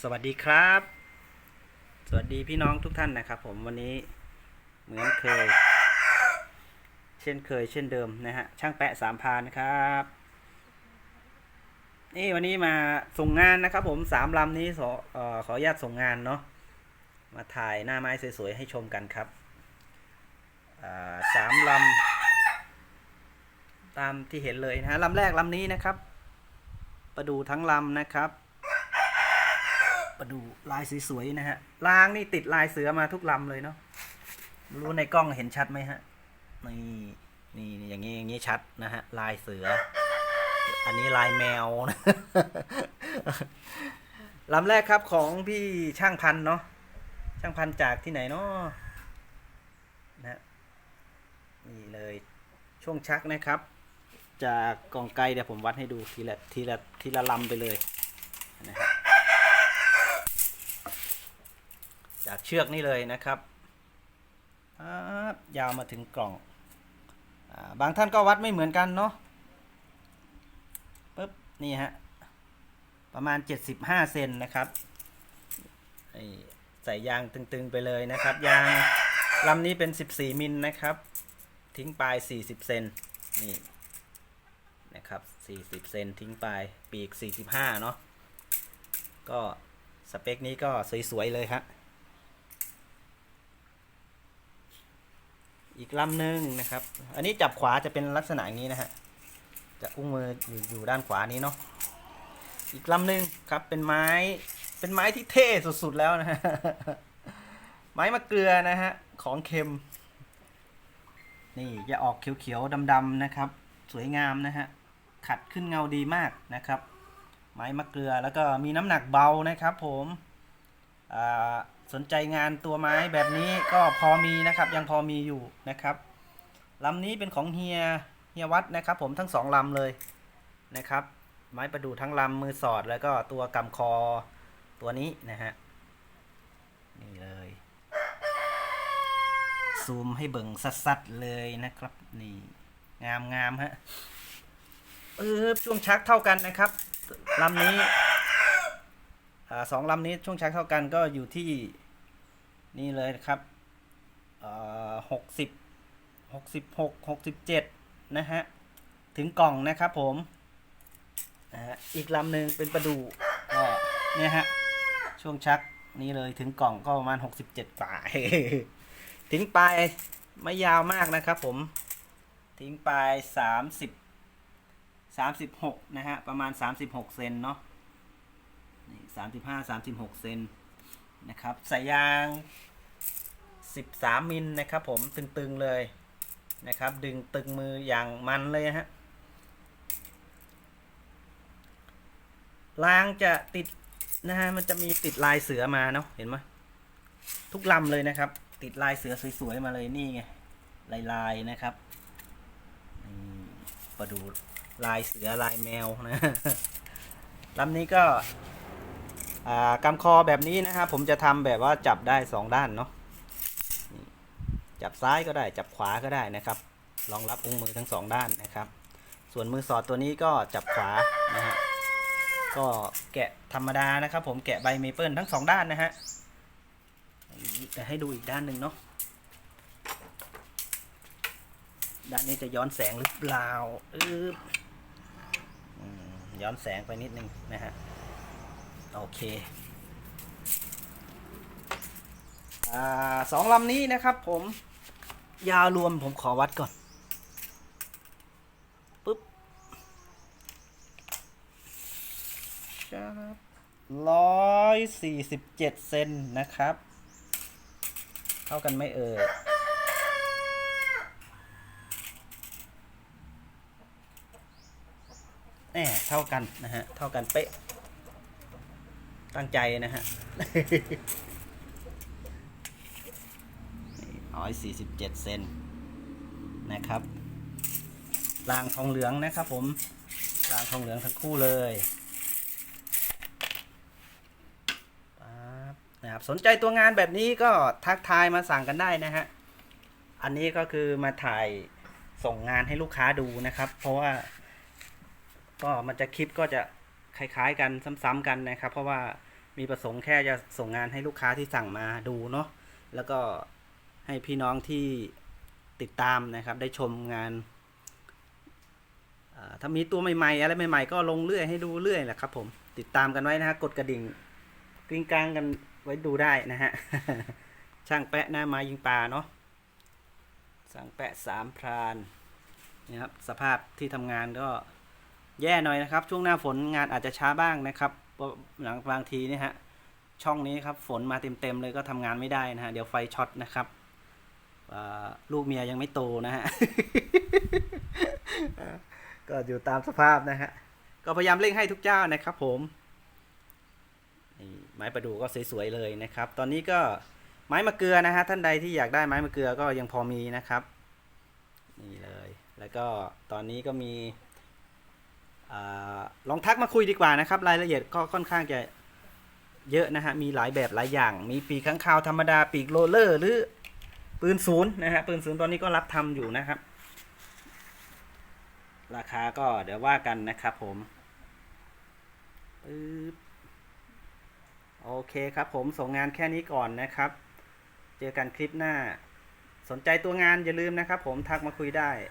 สวัสดีครับ สวัสดีพี่น้องทุกท่านนะครับ ผมวันนี้เหมือนเคย เช่นเคยเช่นเดิมนะฮะช่างแปะสามพานครับนี่วันนี้มาส่งงานนะครับ ผมสามลำนี้ขอออขออนุญาตส่งงานเนาะมาถ่ายหน้าไม้สวยๆให้ชมกันครับสามลำตามที่เห็นเลยนะฮะลำแรกลำนี้นะครับ ประดูทั้งลำนะครับ ประดูลายสวยๆนะฮะรางนี่ติดลายเสือมาทุกลำเลยเนาะรู้ในกล้องเห็นชัดไหมฮะนี่นี่อย่างนี้อย่างนี้ชัดนะฮะลายเสือ อันนี้ลายแมวนะลำแรกครับของพี่ช่างพันเนาะช่างพันจากที่ไหนเนาะนะฮะนี่เลยช่วงชักนะครับ จากกองไกลเดี๋ยวผมวัดให้ดูทีละทีละทีละลำไปเลยนะฮะ จากเชือกนี่เลยนะครับยาวมาถึงกล่องอบางท่านก็วัดไม่เหมือนกันเนาะปึ๊บนี่ฮะประมาณ 75 เซนนะครับใส่ยางตึงๆไปเลยนะครับ ยางลำนี้เป็น 14 มิลนะครับ ทิ้งปลาย 40 เซนนี่นะครับ 40 เซนทิ้งปลายปีก 45 เนาะก็สเปคนี้ก็สวยๆเลยครับ อีกลำหนึ่งนะครับ อันนี้จับขวาจะเป็นลักษณะอย่างนี้นะฮะ จะอุ้งมืออยู่อยู่ด้านขวานี้เนาะ อีกลำหนึ่งครับเป็นไม้ เป็นไม้ที่เท่สุดๆแล้วนะฮะ ไม้มะเกลือนะฮะของเค็ม นี่จะออกเขียวๆดำๆนะครับ สวยงามนะฮะ ขัดขึ้นเงาดีมากนะครับ ไม้มะเกลือแล้วก็มีน้ำหนักเบานะครับ ผม อ่า สนใจงานตัวไม้แบบนี้ก็พอมีนะครับ ยังพอมีอยู่นะครับลำนี้เป็นของเฮียเฮียวัดนะครับ ผมทั้งสองลำเลยนะครับ ไม้ประดู่ทั้งลำมือสอดแล้วก็ตัวกำคอตัวนี้นะฮะนี่เลย ซูมให้เบิ่งสัดๆเลยนะครับ นี่งามงามฮะเออช่วงชักเท่ากันนะครับลำนี้ สองลำนี้ช่วงชักเท่ากันก็อยู่ที่นี่เลยครับหกสิบหกสิบหกหกสิบเจ็ดนะฮะ ถึงกล่องนะครับผมนะฮะอีกลำหนึ่งเป็นประดูก็เนี่ยฮะ ช่วงชักนี่เลยถึงกล่องก็ประมาณหกสิบเจ็ดกว่าทิ้งปลายไม่ยาวมากนะครับผมทิ้งปลายสามสิบสามสิบหกนะฮะ ประมาณสามสิบหกเซนเนาะ สามสิบห้าสามสิบหกเซนนะครับสายยางสิบสามมิลนะครับผมตึงๆเลยนะครับ ดึงตึงมืออย่างมันเลยฮะรางจะติดนะฮะมันจะมีติดลายเสือมาเนาะเห็นไหมทุกลำเลยนะครับ ติดลายเสือสวยๆมาเลยนี่ไงลายๆนะครับนี่มาดูลายเสือลายแมวนะลำนี้ก็ กำคอแบบนี้นะครับผมจะทำแบบว่าจับได้สองด้านเนาะจับซ้ายก็ได้จับขวาก็ได้นะครับรองรับองค์มือทั้งสองด้านนะครับ ส่วนมือสอดตัวนี้ก็จับขวานะฮะก็แกะธรรมดานะครับ ผมแกะใบเมเปิลทั้งสองด้านนะฮะแต่ให้ดูอีกด้านหนึ่งเนาะด้านนี้จะย้อนแสงหรือเปล่าอึ๊บอืมย้อนแสงไปนิดนึงนะฮะ โอเคอ่าสองลำนี้นะครับผมยาวรวมผมขอวัดก่อนปึ๊บร้อยสี่สิบเจ็ดเซนนะครับ เท่ากันไม่เอ่ยแหมเท่ากันนะฮะ เท่ากันเป๊ะ ตั้งใจนะฮะร้อยสี่สิบเจ็ดเซนนะครับรางทองเหลืองนะครับผมรางทองเหลืองทั้งคู่เลยปั๊บนะครับสนใจตัวงานแบบนี้ก็ทักทายมาสั่งกันได้นะฮะ อันนี้ก็คือมาถ่ายส่งงานให้ลูกค้าดูนะครับ เพราะว่าก็มันจะคลิปก็จะ คล้ายๆ กันซ้ำๆกันนะครับ เพราะว่ามีประสงค์แค่จะส่งงานให้ลูกค้าที่สั่งมาดูเนาะแล้วก็ให้พี่น้องที่ติดตามนะครับ ได้ชมงานถ้ามีตัวใหม่ๆ อะไรใหม่ๆ ก็ลงเรื่อยให้ดูเรื่อยแหละครับ ผมติดตามกันไว้นะฮะกดกระดิ่งกริ้งกลางกันไว้ดูได้นะฮะช่างแปะหน้าไม้ยิงปลาเนาะสั่งแปะสามพรานนี่ครับสภาพที่ทำงานก็ แย่หน่อยนะครับ ช่วงหน้าฝนงานอาจจะช้าบ้างนะครับเพราะหลังบางทีนี่ฮะช่องนี้ครับฝนมาเต็มๆเลยก็ทำงานไม่ได้นะฮะเดี๋ยวไฟช็อตนะครับลูกเมียยังไม่โตนะฮะก็อยู่ตามสภาพนะฮะก็พยายามเร่งให้ทุกเจ้านะครับ ผมไม้ประดู่ก็สวยๆเลยนะครับ ตอนนี้ก็ไม้มะเกลือนะฮะท่านใดที่อยากได้ไม้มะเกลือก็ยังพอมีนะครับนี่เลย แล้วก็ตอนนี้ก็มี ลองทักมาคุยดีกว่านะครับ รายละเอียดก็ค่อนข้างจะเยอะนะฮะ มีหลายแบบหลายอย่าง มีปีกข้างคาวธรรมดา ปีกโรเลอร์ หรือปืนศูนย์นะฮะ ปืนศูนย์ตอนนี้ก็รับทำอยู่นะครับ ราคาก็เดี๋ยวว่ากันนะครับผมโอเคครับผมส่งงานแค่นี้ก่อนนะครับ เจอกันคลิปหน้า สนใจตัวงานอย่าลืมนะครับผมทักมาคุยได้ 061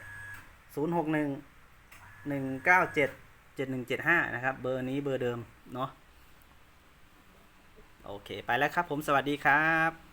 197 7175 นะครับ เบอร์นี้เบอร์เดิม เนาะโอเค ไปแล้วครับผมสวัสดีครับ